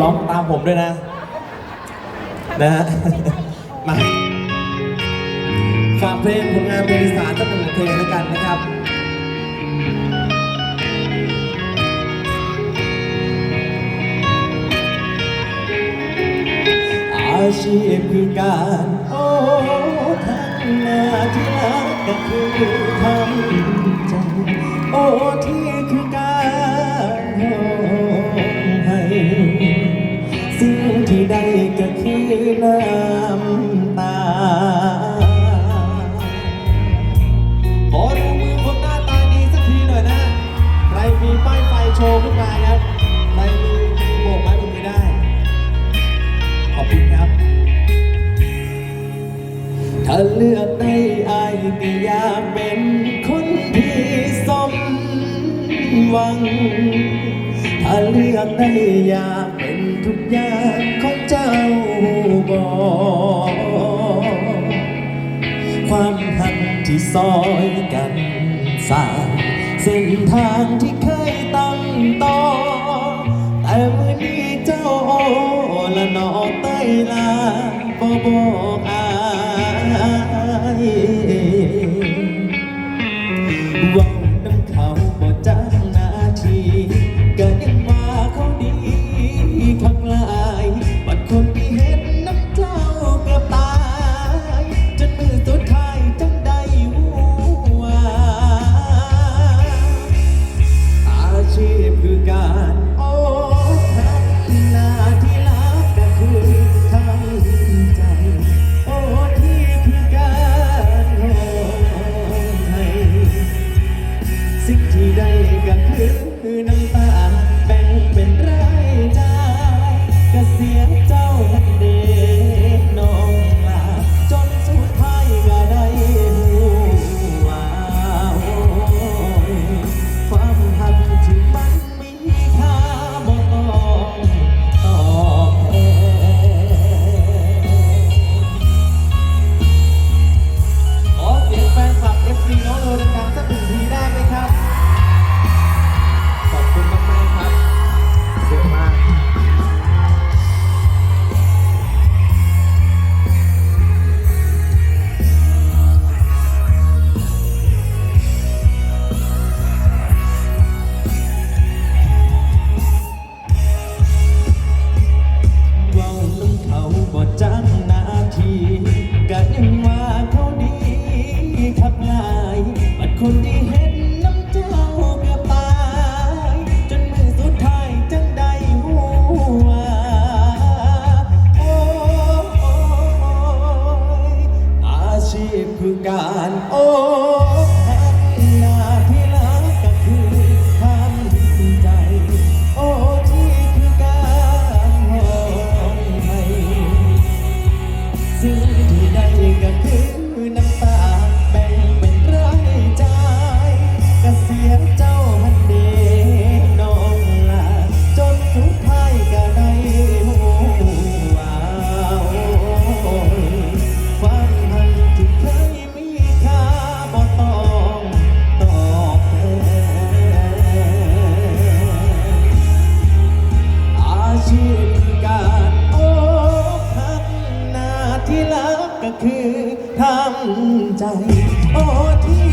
ร้องตามผมด้วยนะ นะฮะ มาฝากเพลงผลงานเพลงอีสานสักหนึ่งเพลงแล้วกันนะครับอาชีพคือการโอ้ทำหน้าที่รักก็คือทำใจโอ้ที่ น้ำตา ขอดูมือคนหน้าตาดีสักทีหน่อยนะ ใครมีป้ายไฟโชว์ขึ้นมาครับ ใครมีโบกไม้บไม่ได้ ขอบคุณครับ ถ้าเลือกได้อายก็อยากเป็นคนที่สมหวัง ถ้าเลือกได้อยาก ทุกอย่างของเจ้าบอก ความหันที่ซอยกันสายเส้นทางที่เคยตั้งต่อแต่เมื่อนี้เจ้าละนอใต้ลาบ่บอก คนที่เห็น ที่รักก็คือทำใจโอ้ที่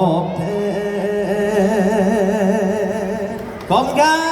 อบแทนขอบคุณครับ